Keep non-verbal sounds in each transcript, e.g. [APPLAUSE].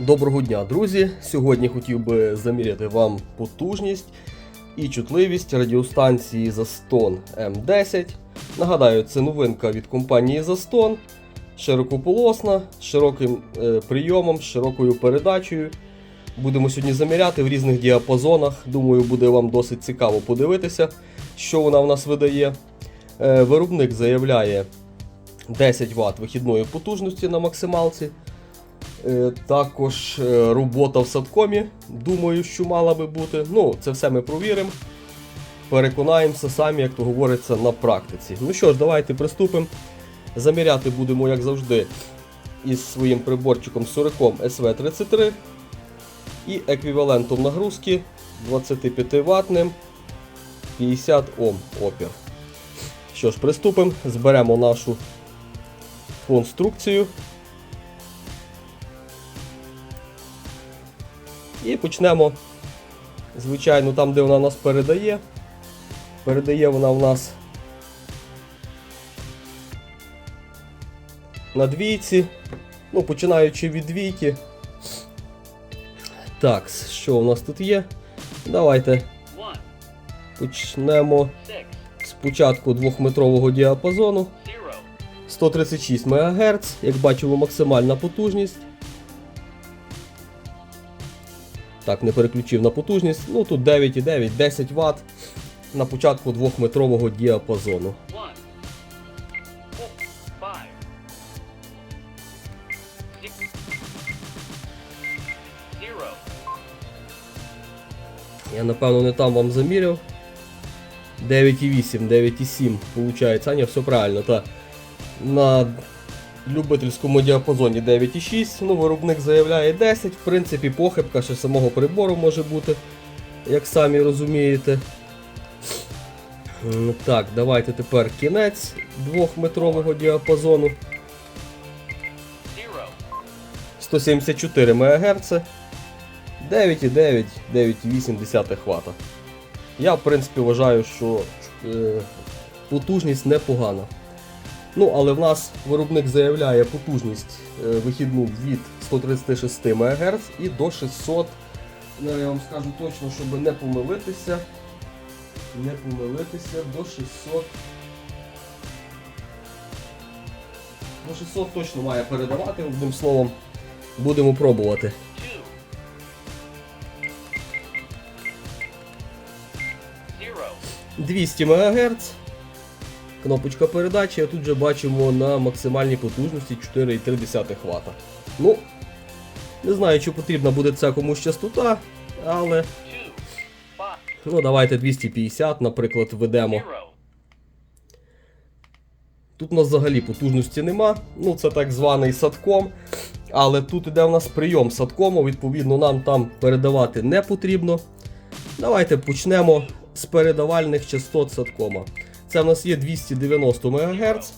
Доброго дня, друзі! Сьогодні хотів би заміряти вам потужність і чутливість радіостанції Zaston M10. Нагадаю, це новинка від компанії Zaston, широкополосна, з широким е, прийомом, з широкою передачею. Будемо сьогодні заміряти в різних діапазонах. Думаю, буде вам досить цікаво подивитися, що вона в нас видає. Е, Виробник заявляє 10 Вт вихідної потужності на максималці. Е, Також е, робота в садкомі, думаю, що мала би бути. Ну, це все ми провіримо. Переконаємося самі, як то говориться, на практиці. Ну що ж, давайте приступимо. Заміряти будемо, як завжди, із своїм приборчиком Суриком SV33 і еквівалентом нагрузки 25 ватним 50 Ом опір. Що ж, приступимо, зберемо нашу конструкцію. І почнемо, звичайно, там, де вона нас передає. Передає вона в нас на двійці. Ну, починаючи від двійки. Так, що у нас тут є? Давайте почнемо six, спочатку двохметрового діапазону. 136 МГц, як бачимо, максимальна потужність. Так, не переключив на потужність. Ну тут 9,9, 10 Вт на початку двохметрового діапазону. Я напевно не там вам заміряв. 9,8, 9,7 виходить. А, ні, все правильно, так. На любительському діапазоні 9,6, ну виробник заявляє 10, в принципі, похибка ще самого прибору може бути, як самі розумієте. Так, давайте тепер кінець двохметрового діапазону. 174 МГц, 9,9, 9,8 Вт. Я, в принципі, вважаю, що е, потужність непогана. Ну, але в нас виробник заявляє потужність е, вихідну від 136 МГц і до 600. Ну, я вам скажу точно, щоб не помилитися. Не помилитися до 600. До 600 точно має передавати, одним словом, будемо пробувати. zero, 200 МГц. Кнопочка передачі, а тут вже бачимо на максимальній потужності 4,3 Вт. Ну, не знаю, чи потрібна буде ця комусь частота, але ну, давайте 250, наприклад, введемо. Тут у нас взагалі потужності нема. Ну, це так званий садком. Але тут іде у нас прийом садкому, відповідно, нам там передавати не потрібно. Давайте почнемо з передавальних частот садкома. Це в нас є 290 МГц.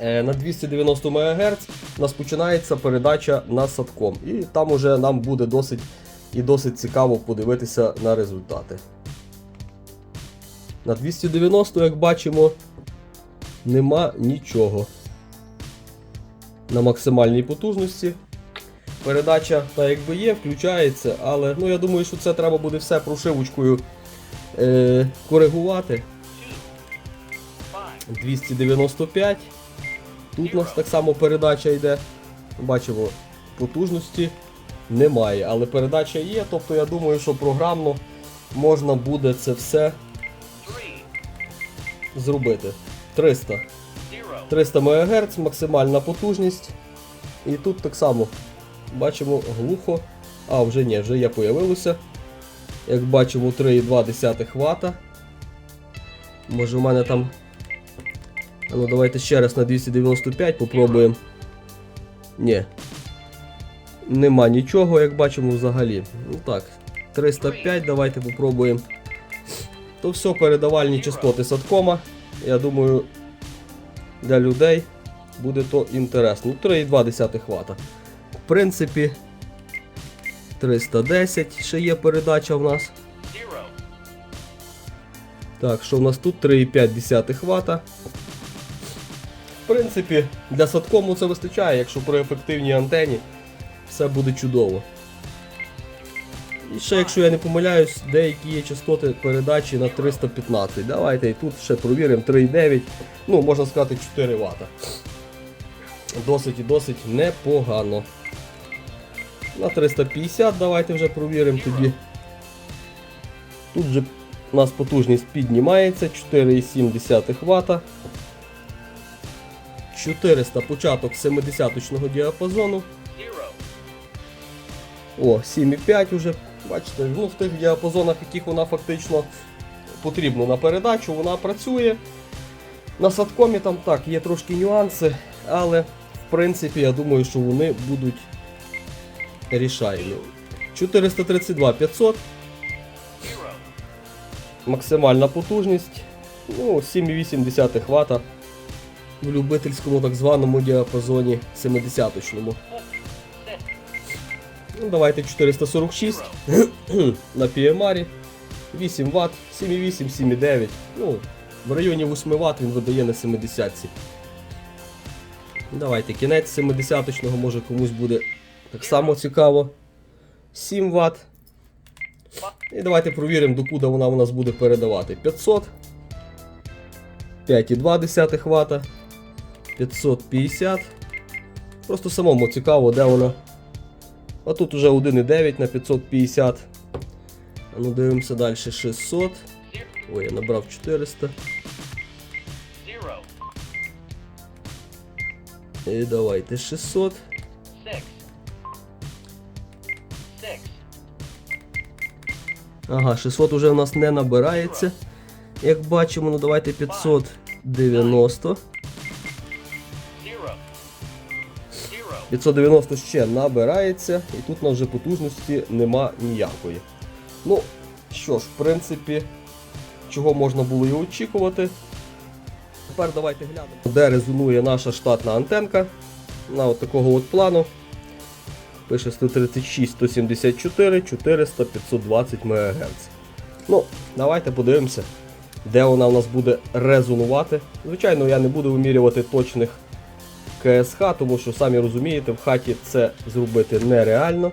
Е, На 290 МГц у нас починається передача на садком. І там уже нам буде досить і досить цікаво подивитися на результати. На 290, як бачимо, нема нічого. На максимальній потужності. Передача, та якби є, включається, але ну, я думаю, що це треба буде все прошивочкою е, коригувати. Five, 295. Тут у нас так само передача йде. Бачимо, потужності немає, але передача є, тобто я думаю, що програмно можна буде це все зробити. 300. 300 МГц, максимальна потужність. І тут так само бачимо глухо. А, вже ні, вже є появилося. Як бачимо, 3,2 Вт. Може в мене там. Ну давайте ще раз на 295 попробуємо. Ні. Нема нічого, як бачимо взагалі. Ну так, 305, давайте попробуємо. То все передавальні частоти садкома. Я думаю, для людей буде то інтересно. Ну, 3,2 Вт. В принципі, 310 ще є передача в нас. Так, що в нас тут 3,5 Вт. В принципі, для садкому це вистачає, якщо при ефективній антені все буде чудово. І ще, якщо я не помиляюсь, деякі є частоти передачі на 315. Давайте і тут ще провіримо 3,9. Ну, можна сказати 4 Вт. Досить і досить непогано. На 350 давайте вже провіримо тоді. Тут же у нас потужність піднімається 4,7 Вт. 400 початок 70-точного діапазону. О, 7,5 вже. Бачите, ну в тих діапазонах, яких вона фактично потрібна на передачу, вона працює. На садкомі там так, є трошки нюанси, але в принципі я думаю, що вони будуть рішальні. 432 500, максимальна потужність. Ну, 7,8 Вт в любительському так званому діапазоні 70-точному. Ну, давайте 446 [CLEARS THROAT] на PMR, 8 Вт, 7,8, 7,9. Ну, в районі 8 Вт він видає на 70. Давайте кінець 70-точного, може комусь буде так само цікаво. 7 Вт. І давайте провіримо, докуди вона у нас буде передавати. 500. 5,2 Вт. 550. Просто самому цікаво, де вона. А тут уже 1,9 на 550. А ну дивимося далі 600. Ой, я набрав 400. І давайте 600. Six. Six. Ага, 600 уже у нас не набирається. Як бачимо, ну давайте 590. 590 ще набирається, і тут у нас вже потужності нема ніякої. Ну, що ж, в принципі, чого можна було і очікувати. Тепер давайте глянемо, де резонує наша штатна антенка. На от такого от плану. Пише 136, 174, 400, 520 МГц. Ну, давайте подивимося, де вона у нас буде резонувати. Звичайно, я не буду вимірювати точних КСХ, тому що самі розумієте, в хаті це зробити нереально.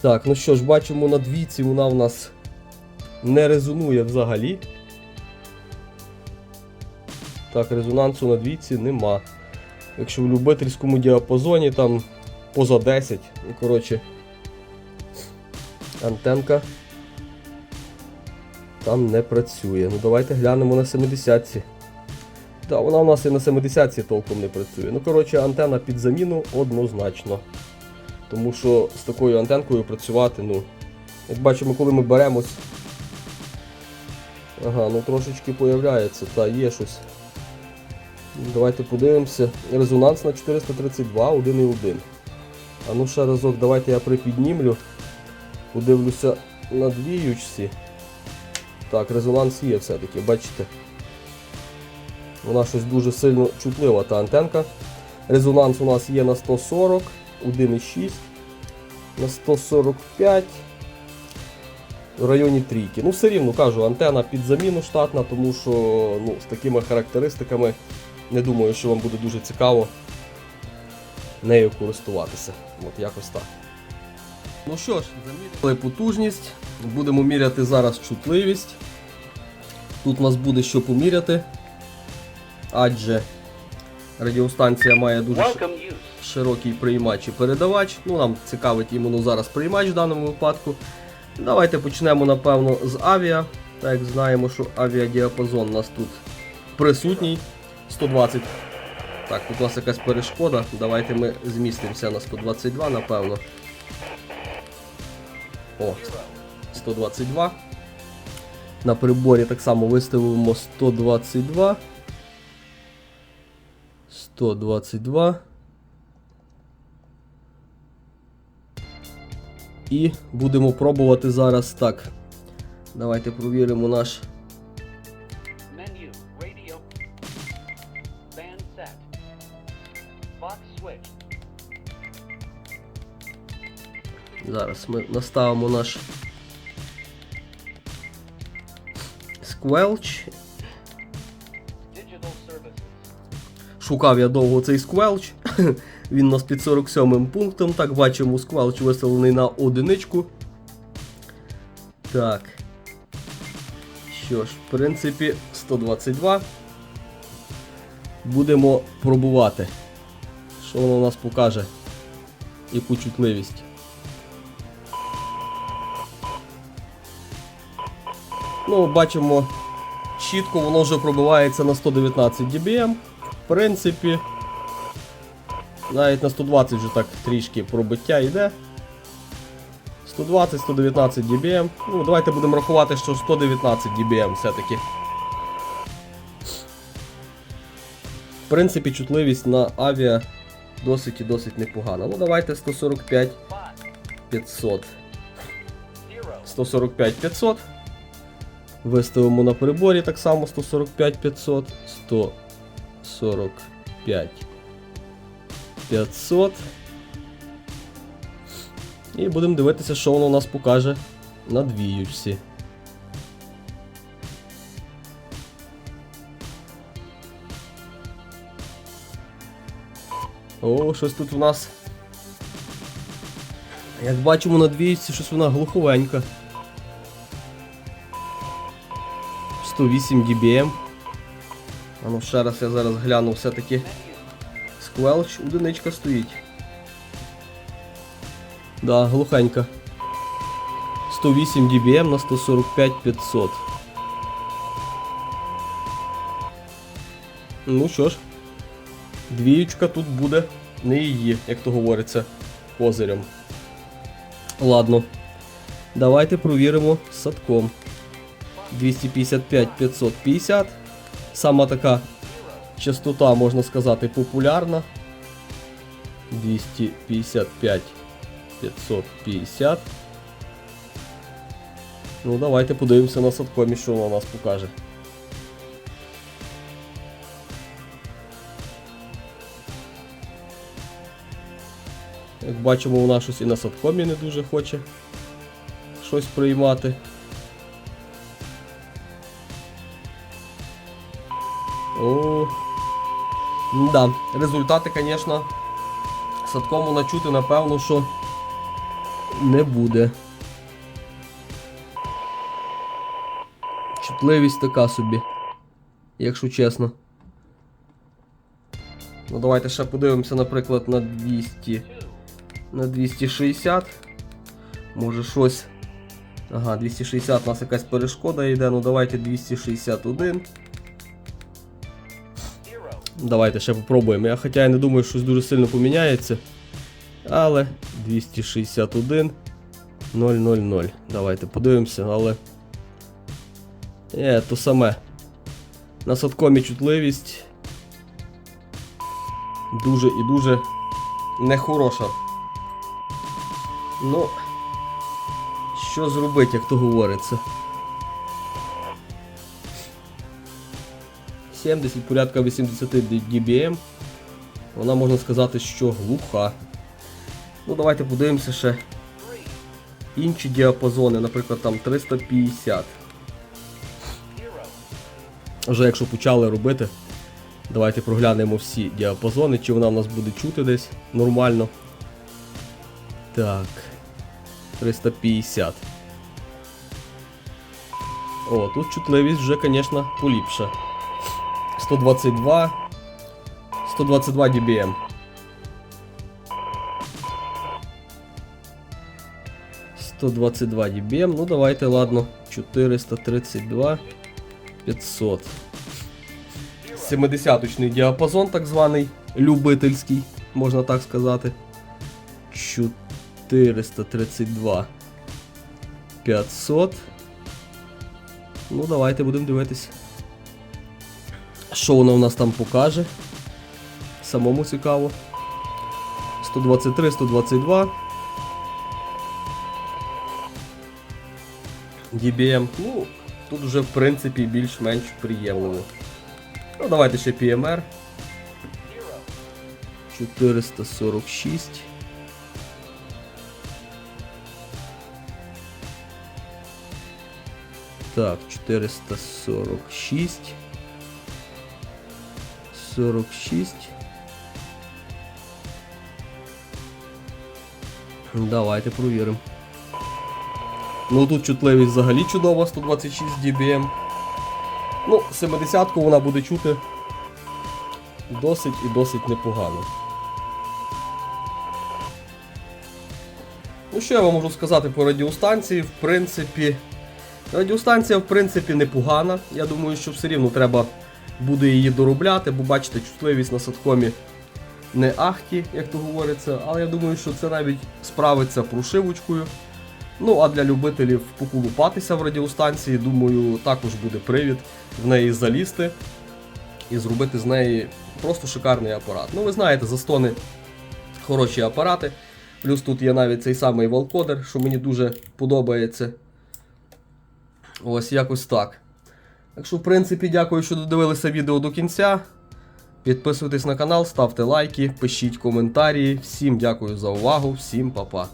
Так, ну що ж, бачимо на двійці вона в нас не резонує взагалі. Так, резонансу на двійці нема. Якщо в любительському діапазоні там поза 10, ну коротше, антенка там не працює. Ну давайте глянемо на 70-ці. Так, вона у нас і на 70-ці толком не працює. Ну, коротше, антенна під заміну однозначно. Тому що з такою антенкою працювати, ну. Як бачимо, коли ми беремось. Ага, ну трошечки появляється, та є щось. Давайте подивимося. Резонанс на 432, 1,1. А ну ще разок, давайте я припіднімлю. Подивлюся на двіючці. Так, резонанс є все-таки, бачите. Вона щось дуже сильно чутлива та антенка. Резонанс у нас є на 140, 1,6, на 145. В районі трійки. Ну, все рівно кажу, антена під заміну штатна, тому що ну, з такими характеристиками не думаю, що вам буде дуже цікаво нею користуватися. От якось так. Ну що ж, заміряли потужність. Будемо міряти зараз чутливість. Тут у нас буде що поміряти адже радіостанція має дуже широкий приймач і передавач. Ну, нам цікавить іменно зараз приймач в даному випадку. Давайте почнемо, напевно, з авіа. Так як знаємо, що авіадіапазон у нас тут присутній. 120. Так, тут у нас якась перешкода. Давайте ми змістимося на 122, напевно. О, 122. На приборі так само виставимо 122. 122. І будемо пробувати зараз так. Давайте провіримо наш. Зараз ми наставимо наш Squelch. Шукав я довго цей Squelch. [LAUGHS] Він у нас під 47 пунктом. Так, бачимо, сквалч виставлений на одиничку. Так. Що ж, в принципі, 122. Будемо пробувати. Що воно у нас покаже? Яку чутливість. Ну, бачимо, чітко воно вже пробивається на 119 dBm. Принципі, навіть на 120 вже так трішки пробиття йде. 120-119 dBm. Ну, давайте будемо рахувати, що 119 dBm все-таки. В принципі, чутливість на авіа досить і досить непогана. Ну, давайте 145 500. 145 500. Виставимо на приборі так само 145 500. 145 500. І будемо дивитися, що воно у нас покаже на двіючці. О, щось тут у нас. Як бачимо на двіючці, щось вона глуховенька. 108 dBm. А ну ще раз я зараз гляну все-таки. Squelch, одиничка стоїть. Да, глухенька. 108 dBm на 145 500. Ну що ж, двіючка тут буде не її, як то говориться, козирем. Ладно. Давайте провіримо з садком. 255 550. Сама така частота, можна сказати, популярна. 255 550. Ну, давайте подивимося на садкомі, що вона нас покаже. Як бачимо, вона щось і на садкомі не дуже хоче щось приймати. О, да, результати, звісно, садкому начути, напевно, що не буде. Чутливість така собі, якщо чесно. Ну давайте ще подивимося, наприклад, на 200. На 260. Може щось. Ага, 260 у нас якась перешкода йде. Ну давайте 261. Давайте ще попробуємо. Я хоча я не думаю, що щось дуже сильно поміняється. Але 261 000. Давайте подивимося, але. Е, то саме. На садкомі чутливість. Дуже і дуже нехороша. Ну. Що зробити, як то говориться? 70, порядка 80 dBm. Вона можна сказати, що глуха. Ну, давайте подивимося ще інші діапазони, наприклад, там 350. Вже якщо почали робити, давайте проглянемо всі діапазони, чи вона в нас буде чути десь нормально. Так. 350. О, тут чутливість вже, звісно, поліпша. 122. 122 dBm. Сто двадцять два dBm. Ну давайте, ладно. 432 500. 70-очний діапазон, так званий любительський, можна так сказати. 432 500. Ну, давайте будемо дивитись. Що воно в нас там покаже. Самому цікаво. 123, 122. DBM. Ну, тут вже в принципі більш-менш приємно. Ну, давайте ще PMR. 446. Так, 446. 46. Давайте провіримо. Ну тут чутливість взагалі чудова, 126 dBm. Ну, 70-ку вона буде чути досить і досить непогано. Ну, що я вам можу сказати по радіостанції? В принципі, радіостанція, в принципі, непогана. Я думаю, що все рівно треба буде її доробляти, бо бачите, чутливість на садкомі не ахті, як то говориться, але я думаю, що це навіть справиться прошивочкою. Ну, а для любителів поколупатися в радіостанції, думаю, також буде привід в неї залізти і зробити з неї просто шикарний апарат. Ну, ви знаєте, застони хороші апарати. Плюс тут є навіть цей самий валкодер, що мені дуже подобається. Ось якось так. Так що, в принципі, дякую, що додивилися відео до кінця. Підписуйтесь на канал, ставте лайки, пишіть коментарі. Всім дякую за увагу, всім па-па.